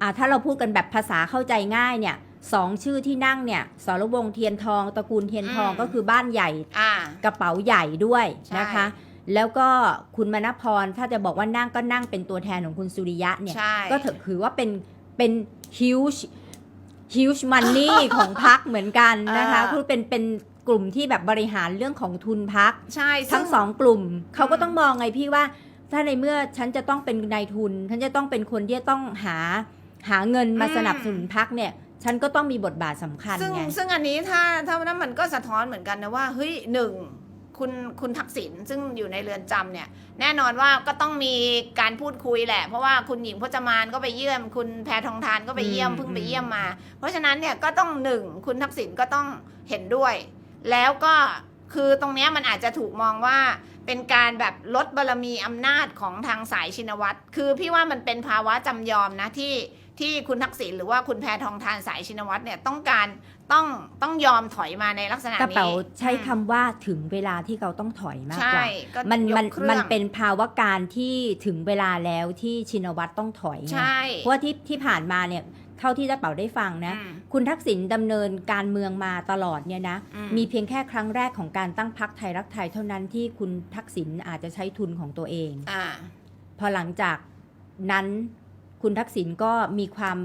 อ่าถ้าเราพูดกันแบบภาษาเข้าใจง่ายเนี่ยสองชื่อที่นั่งเนี่ยสรวงศ์เทียนทองตระกูลเทียนทองอืมก็คือบ้านใหญ่อ่ากระเป๋าใหญ่ด้วยใช่นะคะ แล้วก็คุณมณพรถ้าจะบอกว่านั่งก็นั่งเป็นตัวแทนของคุณสุริยะเนี่ยใช่ก็ถือว่าเป็นเป็น huge huge money ของพักเหมือนกันนะคะเออคือเป็นเป็นกลุ่มที่แบบบริหารเรื่องของทุนพักใช่ทั้งซึ่สองกลุ่มเขาก็อืมต้องมองไงพี่ว่า ถ้าในเมื่อฉันจะต้องเป็นนายทุน ฉันจะต้องเป็นคนที่จะต้องหา หาเงินมาสนับสนุนพักเนี่ย ฉันก็ต้องมีบทบาทสำคัญซึ่งไงซึ่งอันนี้ถ้าถ้านั้นมันก็สะท้อนเหมือนกันนะว่าเฮ้ยหนึ่งคุณคุณทักษิณซึ่งอยู่ในเรือนจำเนี่ย แน่นอนว่าก็ต้องมีการพูดคุยแหละ เพราะว่าคุณหญิงพจมานก็ไปเยี่ยม คุณแพทองทานก็ไปเยี่ยมอืมเพิ่งไปเยี่ยมมา เพราะฉะนั้นเนี่ยก็ต้องหนึ่งคุณทักษิณก็ต้องเห็นด้วย แล้วก็คือตรงเนี้ยมันอาจจะถูกมองว่าเป็นการแบบลดบารมีอำนาจของทางสายชินวัตรคือพี่ว่ามันเป็นภาวะจำยอมนะที่ ที่คุณทักษิณหรือว่าคุณแพทองทานสายชินวัตรเนี่ยต้องการต้องต้องยอมถอยมาในลักษณะกระนี้เป๋าใช้อืมคำว่าถึงเวลาที่เขาต้องถอยมากใช่กว่าก็มันยกมันครื่องมันเป็นภาวะการที่ถึงเวลาแล้วที่ชินวัตรต้องถอยไงใช่เพราะว่าที่ที่ผ่านมาเนี่ยเท่าที่กระเป๋าได้ฟังนะอืมคุณทักษิณดำเนินการเมืองมาตลอดเนี่ยนะอืมมีเพียงแค่ครั้งแรกของการตั้งพักไทยรักไทยเท่านั้นที่คุณทักษิณอาจจะใช้ทุนของตัวเองอ่าพอหลังจากนั้น คุณทักษิณก็มีความ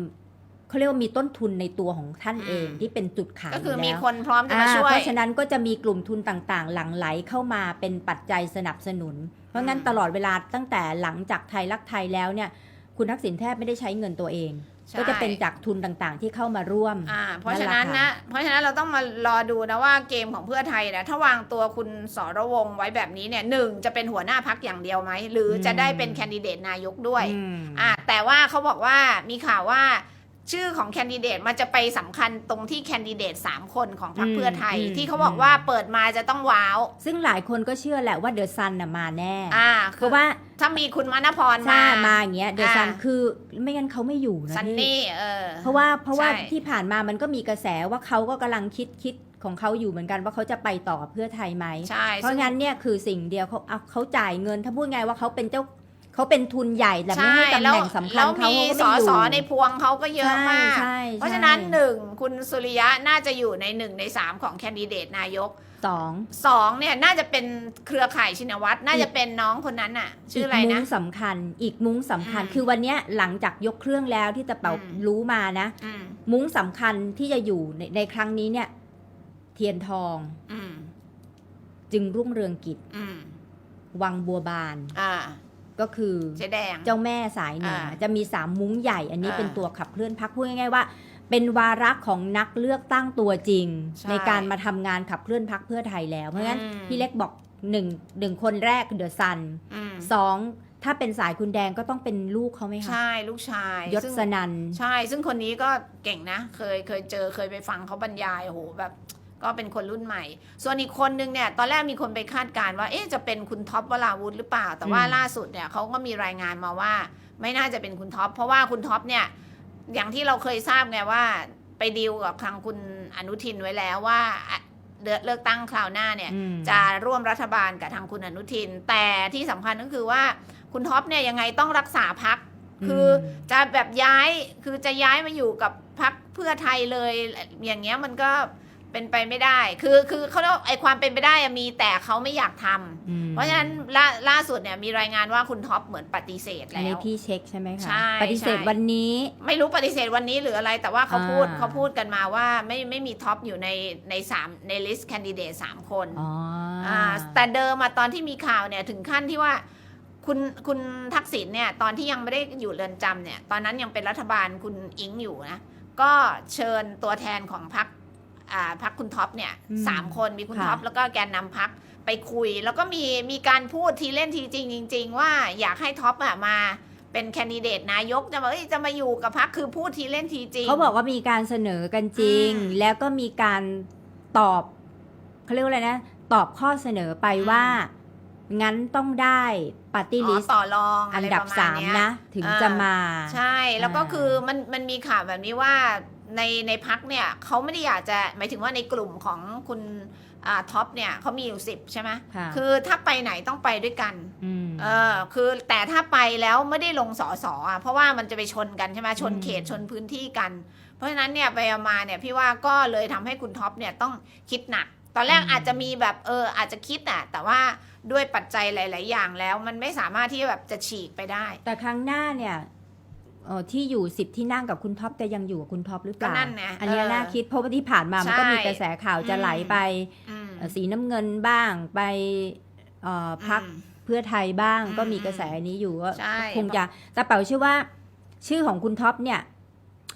เขาเรียกว่ามีต้นทุนในตัวของท่านเองอืมที่เป็นจุดขายก็คืออยู่มีแล้วคนพร้อมจะมาอ่าช่วย เพราะฉะนั้นก็จะมีกลุ่มทุนต่างๆ หลั่งไหลเข้ามาเป็นปัจจัยสนับสนุน เพราะงั้นอืมตลอดเวลาตั้งแต่หลังจากไทยรักไทยแล้วเนี่ย คุณทักษิณแทบไม่ได้ใช้เงินตัวเองใช่ ก็จะเป็นจากทุนต่างๆ ที่เข้ามาร่วมอ่าเพราะฉะนั้นนั่นแหละนะค่ะเพราะฉะนั้นเราต้องมารอดูนะว่าเกมของเพื่อไทยนะถ้าวางตัวคุณสรวงศ์ไว้แบบนี้เนี่ยหนึ่งจะเป็นหัวหน้าพักอย่างเดียวไหม หรือจะได้เป็นแคนดิเดตนายกด้วยอืมอ่าแต่ว่าเขาบอกว่ามีข่าวว่า ชื่อของแคนดิเดตมันจะไปสำคัญตรงที่แคนดิเดต 3 คนของพรรคอืมเพื่อไทย อืม ที่เขาบอกว่าเปิดมาจะต้องว้าว ซึ่งหลายคนก็เชื่อแหละว่าเดอะซันน่ะมาแน่ อ่าเพคือราะว่าถ้ามีคุณมณพรถ้ามามาอย่างเงี้ยเดอะซันอ่า คือไม่งั้นเขาไม่อยู่นะซันพี่ นี่เออ เพราะว่าเพราะว่าใช่ ที่ผ่านมามันก็มีกระแสว่าเขาก็กำลังคิดคิดของเขาอยู่เหมือนกันว่าเขาจะไปต่อเพื่อไทยไหม ใช่เพราะงั้นเนี่ยคือสิ่งเดียวเขาเอาเขาจ่ายเงิน ถ้าพูดไงว่าเขาเป็นเจ้า เขาเป็นทุนใหญ่แต่ไม่ให้ตำแหน่งสำคัญแล้วเขามีก็สไม่ออยู่สอในพวงเขาก็เยอะมากใช่ใช่เพราะฉะนั้นหนึ่งคุณสุริยะน่าจะอยู่ในหนึ่งในสามของแคนดิเดตนายกสองสองเนี่ยน่าจะเป็นเครือข่ายชินวัตรน่าจะเป็นน้องคนนั้นน่ะชื่ออะไรกมุ้นะงสำคัญ อีกมุ้งสำคัญอืมคือวันเนี้ยหลังจากยกเครื่องแล้วที่ตะเป่าอืมรู้มานะอืมมุ้งสำคัญที่จะอยู่ในในครั้งนี้เนี่ย เทียนทองอืมจึงรุ่งเรืองกิจอืมวังบัวบานอ่า ก็คือเจ๊แดง เจ้าแม่สายเหนืออาจะมีสามมุ้งใหญ่ อันนี้อ่าเป็นตัวขับเคลื่อนพักพูดง่ายๆว่า เป็นวาระของนักเลือกตั้งตัวจริง ใช่ในการมาทำงานขับเคลื่อนพักเพื่อไทยแล้ว เพราะงั้นอืม พี่เล็กบอกหนึ่งหนึ่งคนแรกเดอะซันอืมสองถ้าเป็นสายคุณแดงก็ต้องเป็นลูกเขาไหมคะใช่ลูกชายยศซึ่ง สนัน ใช่ ซึ่งคนนี้ก็เก่งนะ เคยเคยเจอเคยไปฟังเขาบรรยายโอ้โหแบบ ก็เป็นคนรุ่นใหม่ ส่วนอีกคนนึงเนี่ย ตอนแรกมีคนไปคาดการณ์ว่า เอ๊ะ จะเป็นคุณท็อปวราวุธหรือเปล่า แต่ว่าอืมล่าสุดเนี่ยเขาก็มีรายงานมาว่า ไม่น่าจะเป็นคุณท็อป เพราะว่าคุณท็อปเนี่ย อย่างที่เราเคยทราบไงว่า ไปดีลกับทางคุณอนุทินไว้แล้วว่าอะเลือกเลือกตั้งคราวหน้าเนี่ยอืมจะร่วมรัฐบาลกับทางคุณอนุทิน แต่ที่สำคัญก็คือว่าคุณท็อปเนี่ยยังไงต้องรักษาพักคืออมจะแบบย้ายคือจะย้ายมาอยู่กับพักเพื่อไทยเลย อย่างเงี้ยมันก็ เป็นไปไม่ได้ คือคือเขาเรียกว่าไอความเป็นไปได้อะมีแต่เขาไม่อยากทำอืมเพราะฉะนั้นล่าล่าสุดเนี่ยมีรายงานว่าคุณท็อปเหมือนปฏิเสธอันแล้นี้ว พี่เช็คใช่ไหมคะใช่ปฏิเสธใช่ วันนี้ ไม่รู้ปฏิเสธวันนี้หรืออะไร แต่ว่าเขาพูดอ่า เขาพูดกันมาว่าไม่ไม่มีท็อปอยู่ในในสามในลิสต์แคนดิเดตสามคนอ๋อออ่าแต่เดิมมาตอนที่มีข่าวเนี่ยถึงขั้นที่ว่าคุณคุณทักษิณเนี่ยตอนที่ยังไม่ได้อยู่เรือนจำเนี่ยตอนนั้นยังเป็นรัฐบาลคุณอิงอยู่นะ ก็เชิญตัวแทนของพรรคอ่า พรรคคุณท็อปเนี่ยอืมสามคนมีคุณค่ะท็อปแล้วก็แกนนำพรรคไปคุย แล้วก็มีมีการพูดทีเล่นทีจริงจริง ๆ ว่าอยากให้ท็อปอะมาเป็นแคนดิเดตนายกจะมาเอ้ยจะมาอยู่กับพรรคคือพูดทีเล่นทีจริงเขาบอกว่ามีการเสนอกันจริงอืมแล้วก็มีการตอบเขาเรียกว่าอะไรนะ ตอบข้อเสนอไปอืมว่างั้นต้องได้ปาร์ตี้อ๋ลิอสต่อรองอัอะนไรดับประมาณสามเนี้ยนะ ถึงอ่าจะมา ใช่แล้วก็อ่าคือมันมันมีข่าวแบบนี้ว่า ในในพักเนี่ยเขาไม่ได้อยากจะหมายถึงว่าในกลุ่มของคุณอ่าท็อปเนี่ยเขามีอยู่สิบใช่ไหมค่ะคือถ้าไปไหนต้องไปด้วยกันมเออคือแต่ถ้าไปแล้วไม่ได้ลงสอสออะเพราะว่ามันจะไปชนกันใช่ไหมชนอืมเขตชนพื้นที่กัน เพราะฉะนั้นเนี่ยไปเอามาเนี่ยพี่ว่าก็เลยทำให้คุณท็อปเนี่ยต้องคิดหนัก ตอนแรกอาจจะมีแบบเอออาจจะคิดอะแต่ว่าด้วยปัจจัยหลาย ๆ อย่างแล้ว มันไม่สามารถที่แบบจะฉีกไปได้ แต่ครั้งหน้าเนี่ย เอ่อที่อยู่สิบที่นั่งกับคุณท็อปจะยังอยู่กับคุณท็อปหรือเปล่าก็นั่นไงอันเนี้ยเออน่าคิดเพราะว่าที่ผ่านมามันก็ใช่มีกระแสข่าวจะอืมไหลไปอืม เอ่อสีน้ำเงินบ้างไปเอ่อพักอืมเพื่อไทยบ้างอืมก็มีกระแสนี้อยู่ว่าใช่ คงจะตาเป๋าเชื่อว่า ชื่อของคุณท็อปเนี่ย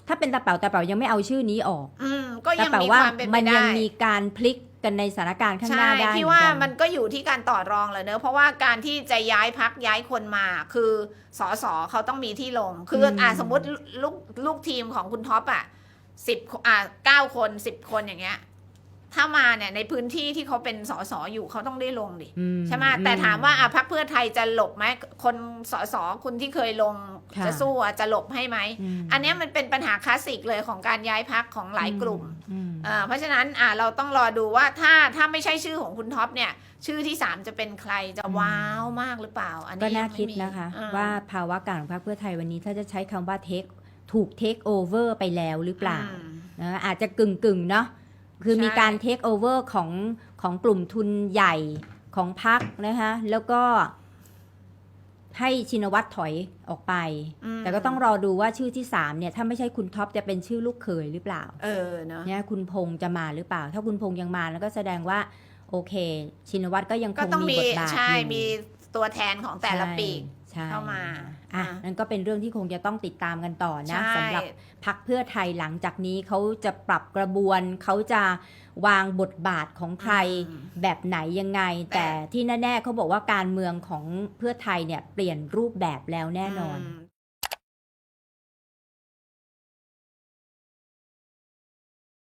ถ้าเป็นตาเป๋าตาเป๋ายังไม่เอาชื่อนี้ออกอืมก็ตายังเป๋ามีว่าความเป็นไปมันได้ ยังมีการพลิก กันในสถานการณ์ข้างหใช่น้าได้พี่ว่าเหอกัมันก็อยู่ที่การต่อรองแหละเนอะเพราะว่าการที่จะย้ายพักย้ายคนมาคือสอสอเขาต้องมีที่ลง คืออมอ่าสมมติลูกลูกทีมของคุณท็อปอะสิบอ่าเก้าคนสิบคนอย่างเงี้ย ถ้ามาเนี่ยในพื้นที่ที่เขาเป็นสอสออยู่เขาต้องได้ลงดิอืใช่ไหมแต่ถามว่าอะพักเพื่อไทยจะหลบไหมคนสอสอคุณที่เคยลงค่ะจะสู้อะจะหลบให้ไหมมอันเนี้ยมันเป็นปัญหาคลาสสิกเลยของการย้ายพักของหลายกลุ่มอืมอ่า เพราะฉะนั้นอ่าเราต้องรอดูว่าถ้าถ้าไม่ใช่ชื่อของคุณท็อปเนี่ย ชื่อที่สามจะเป็นใครจะอืมว้าวมากหรือเปล่า อันก็นี้น่ายังไม่คิดมีนะคะอ่ว่าภาวะการของพรรคเพื่อไทยวันนี้ถ้าจะใช้คำว่าเทคถูกเทคโอเวอร์ไปแล้วหรือเปล่าอืมนะอาจจะกึ่งกึ่งๆเนาะคือใช่มีการเทคโอเวอร์ของของกลุ่มทุนใหญ่ของพรรคนะคะแล้วก็ ให้ชินวัตรถอยออกไปอืมแต่ก็ต้องรอดูว่าชื่อที่สามเนี่ย ถ้าไม่ใช่คุณท็อปจะเป็นชื่อลูกเขยหรือเปล่า เออเนาะเนี่ยคุณพงษ์จะมาหรือเปล่า ถ้าคุณพงษ์ยังมาแล้วก็แสดงว่า โอเค ชินวัตรก็ยังคก็งต้องมีมีบทบาทใช่อยู่มีตัวแทนของแต่ละปีกใช่ เข้ามาอะอะนั่นก็เป็นเรื่องที่คงจะต้องติดตามกันต่อนะใช่สำหรับพักเพื่อไทยหลังจากนี้เขาจะปรับกระบวนเขาจะวางบทบาทของใครอืมแบบไหนยังไงแต่แต่ที่แน่ๆเขาบอกว่าการเมืองของเพื่อไทยเนี่ยเปลี่ยนรูปแบบแล้วแน่นอนม